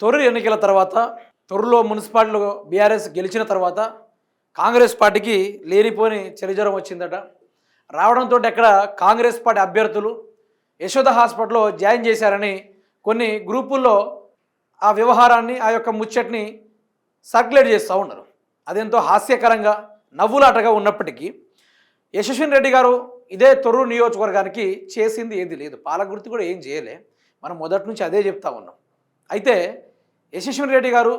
తొర్రు ఎన్నికల తర్వాత తొర్రులో మున్సిపాలిటీలో బీఆర్ఎస్ గెలిచిన తర్వాత కాంగ్రెస్ పార్టీకి లేనిపోని చలిజ్వరం వచ్చిందట. రావడంతో అక్కడ కాంగ్రెస్ పార్టీ అభ్యర్థులు యశోద హాస్పిటల్లో జాయిన్ చేశారని కొన్ని గ్రూపుల్లో ఆ వ్యవహారాన్ని ఆ యొక్క ముచ్చట్ని సర్క్యులేట్ చేస్తూ ఉన్నారు. అదెంతో హాస్యకరంగా నవ్వులాటగా ఉన్నప్పటికీ యశస్విన్ రెడ్డి గారు ఇదే తొర్రు నియోజకవర్గానికి చేసింది ఏది లేదు. పాలగుర్తి కూడా ఏం చేయలే. మనం మొదటి నుంచి అదే చెప్తా ఉన్నాం. అయితే యశస్విని రెడ్డి గారు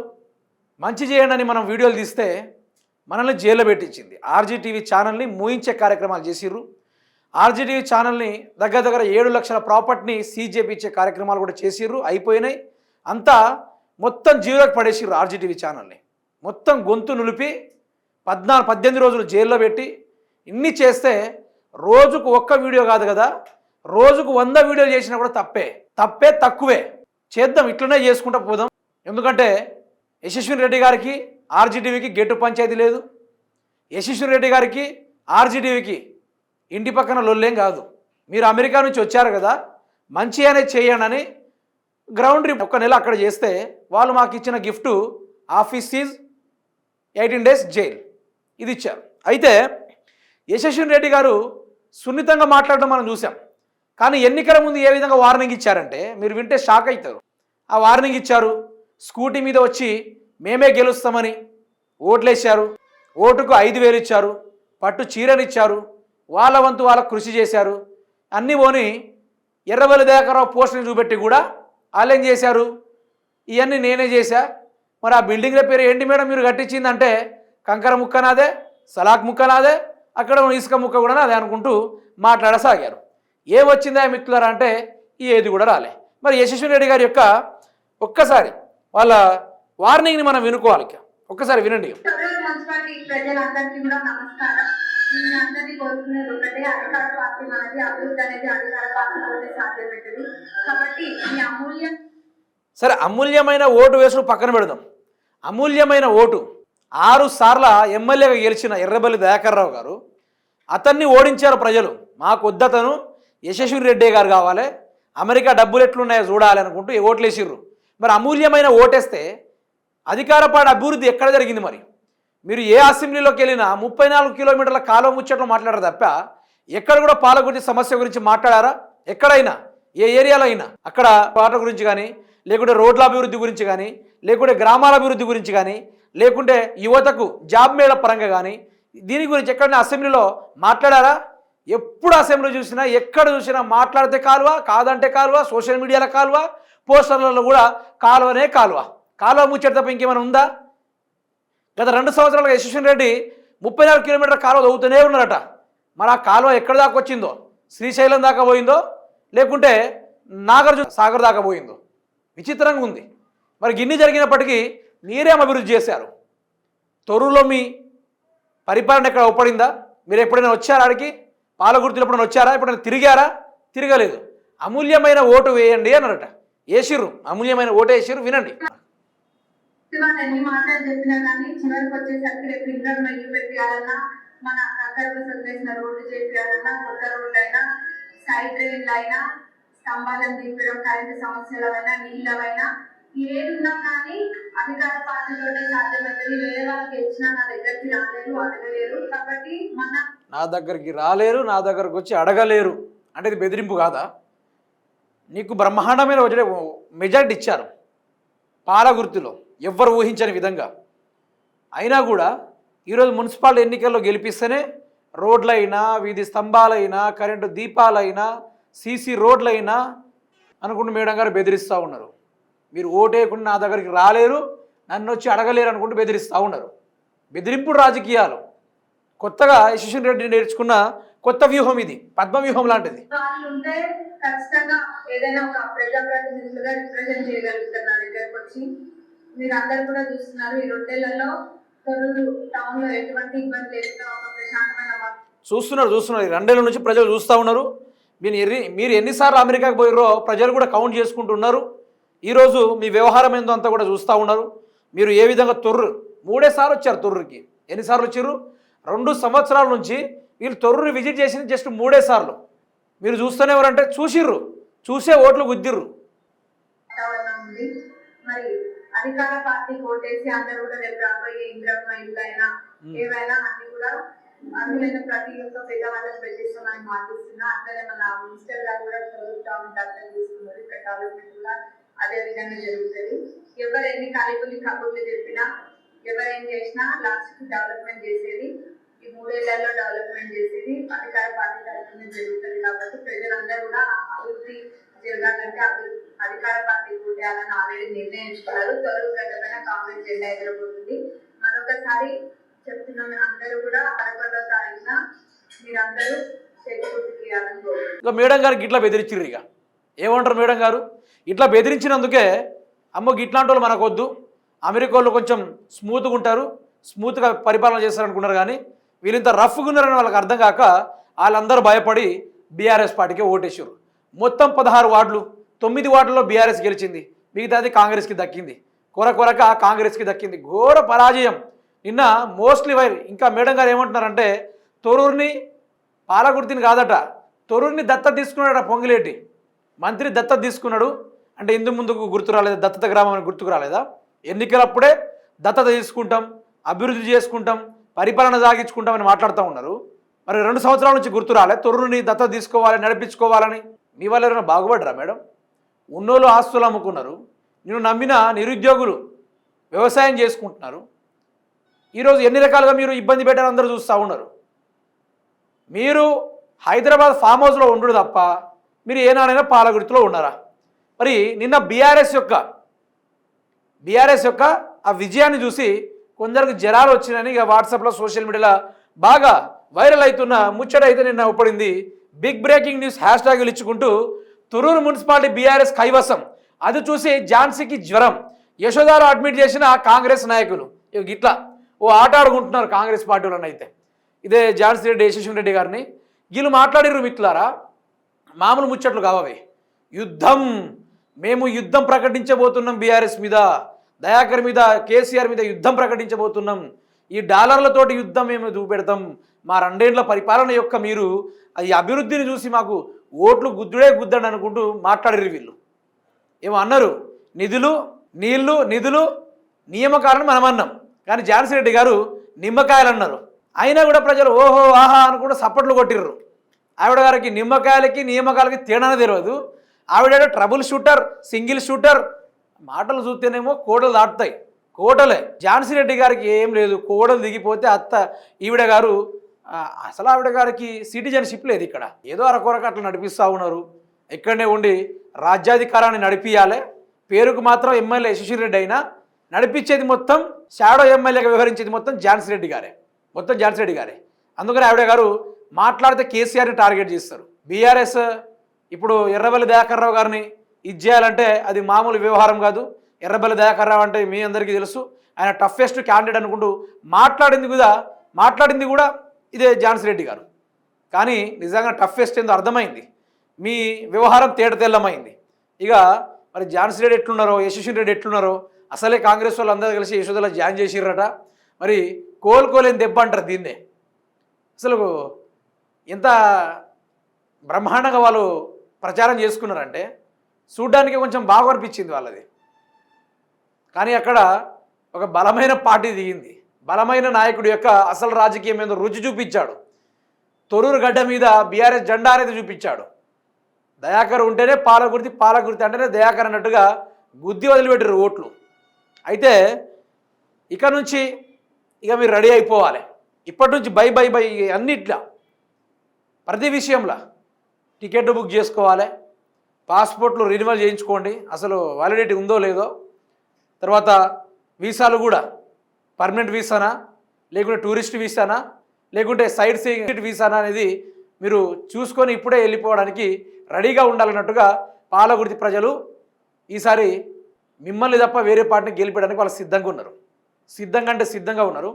మంచి చేయండి అని మనం వీడియోలు తీస్తే మనల్ని జైల్లో పెట్టించింది. ఆర్జీటీవీ ఛానల్ని మూయించే కార్యక్రమాలు చేసిర్రు. ఆర్జీటీవీ ఛానల్ని దగ్గర దగ్గర ఏడు లక్షల ప్రాపర్టీని సీజ్ చేపించే కార్యక్రమాలు కూడా చేసిర్రు అయిపోయినాయి. అంతా మొత్తం జీరోకి పడేసిర్రు ఆర్జీటీవీ ఛానల్ని. మొత్తం గొంతు నులిపి పద్నాలుగు పద్దెనిమిది రోజులు జైల్లో పెట్టి ఇన్ని చేస్తే రోజుకు ఒక్క వీడియో కాదు కదా రోజుకు వంద వీడియోలు చేసినా కూడా తప్పే. తప్పే తక్కువే. చేద్దాం ఇట్లనే చేసుకుంటా పోదాం. ఎందుకంటే యశస్విని రెడ్డి గారికి ఆర్జీటీవీకి గెట్టు పంచాయతీ లేదు. యశస్విని రెడ్డి గారికి ఆర్జీటీవీకి ఇంటి పక్కన లొల్లేం కాదు. మీరు అమెరికా నుంచి వచ్చారు కదా మంచి అనేది చేయండి గ్రౌండ్ రిప్ ఒక్క నెల అక్కడ చేస్తే వాళ్ళు మాకు ఇచ్చిన gift office seize eighteen days jail. ఇది ఇచ్చారు. అయితే యశస్విని రెడ్డి గారు సున్నితంగా మాట్లాడడం మనం చూసాం. కానీ ఎన్నికల ముందు ఏ విధంగా వార్నింగ్ ఇచ్చారంటే మీరు వింటే షాక్ అవుతారు. ఆ వార్నింగ్ ఇచ్చారు. స్కూటీ మీద వచ్చి మేమే గెలుస్తామని ఓట్లేశారు. ఓటుకు ఐదు వేలు ఇచ్చారు. పట్టు చీరనిచ్చారు. వాళ్ళ వంతు వాళ్ళకు కృషి చేశారు. అన్నీ పోని ఎర్రవల్లి దయాకరావు పోస్టుని చూపెట్టి కూడా వాళ్ళు ఏం చేశారు? ఇవన్నీ నేనే చేశా. మరి ఆ బిల్డింగ్ల పేరు ఏంటి మేడం మీరు కట్టించిందంటే కంకర ముక్క నాదే సలాక్ ముక్క నాదే అక్కడ ఇసుక ముక్క కూడా నాదే అనుకుంటూ మాట్లాడసాగారు. ఏమొచ్చిందా మిత్రులారా అంటే ఈ ఏది కూడా రాలే. మరి యశస్వి రెడ్డి గారి యొక్క ఒక్కసారి వాళ్ళ వార్నింగ్ని మనం వినుకోవాలి. ఒక్కసారి వినండి తొర్రూరు మున్సిపాలిటీ ప్రజలందరికీ కూడా నమస్కారం. నేను అందరినీ కోరుకునేది ఒకటే అధికార పార్టీ మనది అభివృద్ధి అనేది అధికార పార్టీతోనే సాధ్యమవుతుంది కాబట్టి ఈ అమూల్యం సరే అమూల్యమైన ఓటు వేసుడు పక్కన పెడదాం. అమూల్యమైన ఓటు. ఆరు సార్ల ఎమ్మెల్యేగా గెలిచిన ఎర్రబల్లి దయాకర్రావు గారు అతన్ని ఓడించారు ప్రజలు. మాకు వద్దతను యశస్వి రెడ్డి గారు కావాలి. అమెరికా డబ్బులు ఎట్లున్నాయో చూడాలి అనుకుంటూ ఓట్లు వేసిర్రు మరి అమూల్యమైన ఓటేస్తే అధికార అభివృద్ధి ఎక్కడ జరిగింది మరి? మీరు ఏ అసెంబ్లీలోకి వెళ్ళినా ముప్పై నాలుగు కిలోమీటర్ల కాలువ ముచ్చట్లు మాట్లాడారు తప్ప ఎక్కడ కూడా పాలగురించి సమస్య గురించి మాట్లాడారా? ఎక్కడైనా? ఏ ఏరియాలో అయినా? అక్కడ వాటర్ గురించి కానీ లేకుంటే రోడ్ల అభివృద్ధి గురించి కానీ లేకుంటే గ్రామాల అభివృద్ధి గురించి కానీ లేకుంటే యువతకు జాబ్ మేళ పరంగా కానీ దీని గురించి ఎక్కడైనా అసెంబ్లీలో మాట్లాడారా? ఎప్పుడు అసెంబ్లీ చూసినా ఎక్కడ చూసినా మాట్లాడితే కాలువ కాదంటే కాలువ సోషల్ మీడియాలో కాలువ పోస్టర్లలో కూడా కాలువనే కాలువ. కాలువ ముచ్చట తప్ప ఇంకేమైనా ఉందా? గత రెండు సంవత్సరాలుగా యశ్వన్ రెడ్డి ముప్పై నాలుగు కిలోమీటర్ కాలువ తవ్వుతూనే ఉన్నారట. మరి ఆ కాలువ ఎక్కడి దాకా వచ్చిందో? శ్రీశైలం దాకా పోయిందో? లేకుంటే నాగార్జున సాగర్ దాకా పోయిందో? విచిత్రంగా ఉంది. మరి గిన్ని జరిగినప్పటికీ మీరేం అభివృద్ధి చేశారు. తొర్రులో మీ పరిపాలన ఎక్కడ ఒప్పడిందా మీరు ఎప్పుడైనా వచ్చారా ఆడికి? పాలగుర్తులు ఎప్పుడైనా వచ్చారా? ఎప్పుడైనా తిరిగారా? తిరగలేదు. అమూల్యమైన ఓటు వేయండి అన్నారట. వేసిర్రు అమూల్యమైన ఓటు వేసిర్రు వినండి. ఇవాళ ఎన్ని మాటలు చెప్పినా కానీ చివరికి వచ్చేసరికి రేపు ఇంటర్ మెయ్యి పెట్టాలన్నా మన చేయాలన్నా కొత్త రోడ్లు అయినా సైడ్ డ్రైన్లు అయినా స్తంభాలను కరెంటు నీళ్ళవైనా కానీ అధికార వేరే వాళ్ళకి ఇచ్చినా నా దగ్గరికి రాలేరు అడగలేరు. కాబట్టి మన నా దగ్గరికి రాలేరు నా దగ్గరకు వచ్చి అడగలేరు. అంటే ఇది బెదిరింపు కాదా? నీకు బ్రహ్మాండమైన ఒకటి మెజార్టీ ఇచ్చారు. పాలగుర్తులో ఎవ్వరు ఊహించని విధంగా. అయినా కూడా ఈరోజు మున్సిపాలిటీ ఎన్నికల్లో గెలిపిస్తేనే రోడ్లైనా వీధి స్తంభాలైనా కరెంటు దీపాలైనా సీసీ రోడ్లైనా అనుకుంటూ మేడం గారు బెదిరిస్తూ ఉన్నారు. మీరు ఓటేయకుండా నా దగ్గరికి రాలేరు నన్ను వచ్చి అడగలేరు అనుకుంటూ బెదిరిస్తూ ఉన్నారు. బెదిరింపుడు రాజకీయాలు. కొత్తగా యశస్విని రెడ్డి నేర్చుకున్న కొత్త వ్యూహం ఇది పద్మ వ్యూహం లాంటిది. వాళ్ళు ఉంటే ఖచ్చితంగా ఏదైనా ఒక ప్రజాప్రతినిధులుగా రిప్రజెంట్ చేయగలుగుతారు నా దగ్గరకు వచ్చి. మీరు అందరు కూడా చూస్తున్నారు ఈ తొర్రూరు టౌన్లో ఎటువంటి ఇబ్బంది లేకుండా ఒక ప్రశాంతమైన వాతావరణం. చూస్తున్నారు చూస్తున్నారు. ఈ రెండేళ్ళ నుంచి ప్రజలు చూస్తూ ఉన్నారు. మీరు ఎన్ని మీరు ఎన్నిసార్లు అమెరికాకు పోయారో ప్రజలు కూడా కౌంట్ చేసుకుంటున్నారు ఈరోజు మీ వ్యవహారం ఏందో అంతా కూడా చూస్తూ ఉన్నారు. మీరు ఏ విధంగా తొర్రు మూడే సార్లు వచ్చారు తొర్రుకి. ఎన్నిసార్లు వచ్చారు రెండు సంవత్సరాల నుంచి వీళ్ళు తొర్రుని విజిట్ చేసింది జస్ట్ మూడే సార్లు. మీరు చూస్తూనే ఎవరంటే చూసిర్రు. చూసే ఓట్లు గుద్దిర్రు. మరి అధికార పార్టీ ఓటేసి అందరూ కూడా రేపు రాబోయే ఇంద్రమ్మ ఇల్లు అయినా ఏవైనా అన్ని కూడా అందులో ప్రతి ఒక్క పేదవాళ్ళకి పెట్టిస్తున్నామని మాటిస్తున్నా. అట్లనే మన మినిస్టర్ గారు కూడా చదువుతాం అర్థం చేసుకున్నారు. ఇక్కడ డెవలప్మెంట్ కూడా అదే విధంగా జరుగుతుంది. ఎవరు ఎన్ని కాలిపుల్లి కబుర్లు చెప్పినా ఎవరు ఏం చేసినా లాస్ట్కి డెవలప్మెంట్ చేసేది ఈ మూడేళ్ళలో డెవలప్మెంట్ చేసేది అధికార పార్టీ తరఫున జరుగుతుంది కాబట్టి ప్రజలందరూ కూడా అభివృద్ధి జరగాలంటే అభివృద్ధి అధికార పార్టీ ఉండాలని ఆల్రెడీ నిర్ణయించుకున్నారు. తొలగు గడ్డపైన కాంగ్రెస్ జెండా ఎగరబోతుంది. మరొకసారి చెప్తున్నాను అందరూ కూడా పదకొండవ తారీఖున మీరందరూ చెట్టు ఇక మేడం గారికి ఇట్లా బెదిరించారు ఇక. ఏమంటారు మేడం గారు? ఇట్లా బెదిరించినందుకే అమ్మో ఇట్లాంటి వాళ్ళు మనకొద్దు. అమెరికా వాళ్ళు కొంచెం స్మూత్గా ఉంటారు. స్మూత్గా పరిపాలన చేస్తారనుకున్నారు కానీ వీళ్ళంత రఫ్గా ఉన్నారని వాళ్ళకి అర్థం కాక వాళ్ళందరూ భయపడి బీఆర్ఎస్ పార్టీకి ఓటేశారు మొత్తం పదహారు వార్డులు తొమ్మిది వార్డుల్లో బీఆర్ఎస్ గెలిచింది. మిగతాది కాంగ్రెస్కి దక్కింది. కొర కొరక కాంగ్రెస్కి దక్కింది. ఘోర పరాజయం. నిన్న మోస్ట్లీ వైర్ ఇంకా మేడం గారు ఏమంటున్నారంటే తొరూరిని పాలకుర్తిని కాదట తొరూరిని దత్తత తీసుకున్నాడట పొంగిలేటి. మంత్రి దత్తత తీసుకున్నాడు. అంటే ఇందు ముందుకు గుర్తు రాలేదా? దత్తత గ్రామం గుర్తుకు రాలేదా? ఎన్నికలప్పుడే దత్తత తీసుకుంటాం అభివృద్ధి చేసుకుంటాం పరిపాలన సాగించుకుంటామని మాట్లాడుతూ ఉన్నారు. మరి రెండు సంవత్సరాల నుంచి గుర్తు రాలే తొర్రుని దత్తత తీసుకోవాలని నడిపించుకోవాలని. మీ వాళ్ళు ఎవరైనా బాగుపడరా మేడం? ఉన్నోళ్ళు ఆస్తులు అమ్ముకున్నారు. నేను నమ్మిన నిరుద్యోగులు వ్యవసాయం చేసుకుంటున్నారు. ఈరోజు ఎన్ని రకాలుగా మీరు ఇబ్బంది పెట్టారని అందరూ చూస్తూ ఉన్నారు. మీరు హైదరాబాద్ ఫామ్ హౌస్లో ఉండడు తప్ప మీరు ఏనాడైనా పాలగుర్తిలో ఉన్నారా? మరి నిన్న బీఆర్ఎస్ యొక్క బీఆర్ఎస్ యొక్క ఆ విజయాన్ని చూసి కొందరికి జ్వరాలు వచ్చినాయని ఇక వాట్సాప్లో సోషల్ మీడియాలో బాగా వైరల్ అవుతున్న ముచ్చట అయితే నిన్న ఒప్పడింది బిగ్ బ్రేకింగ్ న్యూస్ హ్యాష్ ట్యాగులు ఇచ్చుకుంటూ తురూరు మున్సిపాలిటీ బీఆర్ఎస్ కైవసం. అది చూసి ఝాన్సీకి జ్వరం. యశోదారు అడ్మిట్ చేసిన కాంగ్రెస్ నాయకులు. ఇట్లా ఓ ఆట ఆడుకుంటున్నారు కాంగ్రెస్ పార్టీ అయితే. ఇదే ఝాన్సీ రెడ్డి యశస్వి రెడ్డి గారిని. వీళ్ళు మాట్లాడిర్రు మిత్రులారా మామూలు ముచ్చట్లు కావవి. యుద్ధం! మేము యుద్ధం ప్రకటించబోతున్నాం బీఆర్ఎస్ మీద. దయాకర్ మీద కేసీఆర్ మీద యుద్ధం ప్రకటించబోతున్నాం. ఈ డాలర్లతోటి యుద్ధం మేము చూపెడతాం. మా రెండేళ్ళ పరిపాలన యొక్క మీరు ఈ అభివృద్ధిని చూసి మాకు ఓట్లు గుద్దుడే గుద్దండి అనుకుంటూ మాట్లాడిరు వీళ్ళు. ఏమో అన్నారు నిధులు నీళ్ళు నిధులు నియమకాలను మనం అన్నాం. కానీ ఝాన్సీ రెడ్డి గారు నిమ్మకాయలు అన్నారు. అయినా కూడా ప్రజలు ఓహో ఆహా అని కూడా సప్పట్లు కొట్టిర్రు. ఆవిడ గారికి నిమ్మకాయలకి నియమకాలకి తేడానే తెలియదు ఆవిడ ట్రబుల్ షూటర్ సింగిల్ షూటర్ మాటలు చూస్తేనేమో కోడలు దాటుతాయి. కోటలే ఝాన్సీ రెడ్డి గారికి ఏం లేదు. కోడలు దిగిపోతే అత్త ఈవిడ గారు అసలు ఆవిడ గారికి సిటిజన్షిప్ లేదు ఇక్కడ. ఏదో అరకొరకు అట్లా నడిపిస్తూ ఉన్నారు. ఇక్కడనే ఉండి రాజ్యాధికారాన్ని నడిపియాలి. పేరుకు మాత్రం ఎమ్మెల్యే యశస్వి రెడ్డి అయినా నడిపించేది మొత్తం షాడో ఎమ్మెల్యేగా వ్యవహరించేది మొత్తం ఝాన్సీ రెడ్డి గారే. మొత్తం ఝాన్సీ రెడ్డి గారే. అందుకని ఆవిడ గారు మాట్లాడితే కేసీఆర్ని టార్గెట్ చేస్తారు. బీఆర్ఎస్ ఇప్పుడు ఎర్రవల్లి దయాకర్రావు గారిని ఇది చేయాలంటే అది మామూలు వ్యవహారం కాదు. ఎర్రబెల్లి దయాకర్రావు అంటే మీ అందరికీ తెలుసు. ఆయన టఫెస్ట్ క్యాండిడేట్ అనుకుంటూ మాట్లాడింది కూడా మాట్లాడింది కూడా ఇదే ఝాన్సీ రెడ్డి గారు. కానీ నిజంగా టఫెస్ట్ ఏందో అర్థమైంది. మీ వ్యవహారం తేట తెల్లమైంది ఇక మరి ఝాన్సీ రెడ్డి ఎట్లున్నారో యశస్వి రెడ్డి ఎట్లున్నారో అసలే కాంగ్రెస్ వాళ్ళు అందరూ కలిసి యశోదలో జాయిన్ చేసిర్రట. మరి కోలుకోలేని దెబ్బ అంటారు దీన్నే. అసలు ఎంత బ్రహ్మాండంగా వాళ్ళు ప్రచారం చేసుకున్నారంటే చూడ్డానికి కొంచెం బాగా అనిపించింది వాళ్ళది. కానీ అక్కడ ఒక బలమైన పార్టీ దిగింది. బలమైన నాయకుడి యొక్క అసలు రాజకీయం మీద రుచి చూపించాడు. తొరూరు గడ్డ మీద బీఆర్ఎస్ జెండా అనేది చూపించాడు. దయాకర్ ఉంటేనే పాలకుర్తి పాలకుర్తి అంటేనే దయాకర్ అన్నట్టుగా గుద్ది వదిలిపెట్టారు ఓట్లు. అయితే ఇక నుంచి ఇక మీరు రెడీ అయిపోవాలి. ఇప్పటి నుంచి బై బై బై అన్నిట్లా. ప్రతి విషయంలో. టికెట్ బుక్ చేసుకోవాలి. పాస్పోర్ట్లు రెన్యువల్ చేయించుకోండి. అసలు వ్యాలిడిటీ ఉందో లేదో. తర్వాత వీసాలు కూడా. పర్మనెంట్ వీసానా? లేకుంటే టూరిస్ట్ వీసానా? లేకుంటే సైడ్ సీయింగ్ వీసానా అనేది మీరు చూసుకొని ఇప్పుడే వెళ్ళిపోవడానికి రెడీగా ఉండాలన్నట్టుగా పాలగుర్తి ప్రజలు ఈసారి మిమ్మల్ని తప్ప వేరే పార్టీని గెలిపేయడానికి వాళ్ళు సిద్ధంగా ఉన్నారు. సిద్ధంగా అంటే సిద్ధంగా ఉన్నారు.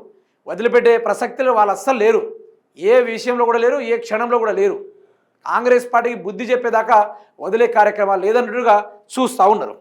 వదిలిపెట్టే ప్రసక్తులు వాళ్ళు అస్సలు లేరు. ఏ విషయంలో కూడా లేరు ఏ క్షణంలో కూడా లేరు. కాంగ్రెస్ పార్టీకి బుద్ధి చెప్పేదాకా వదిలే కార్యక్రమాలు లేదన్నట్టుగా చూస్తూ ఉన్నారు.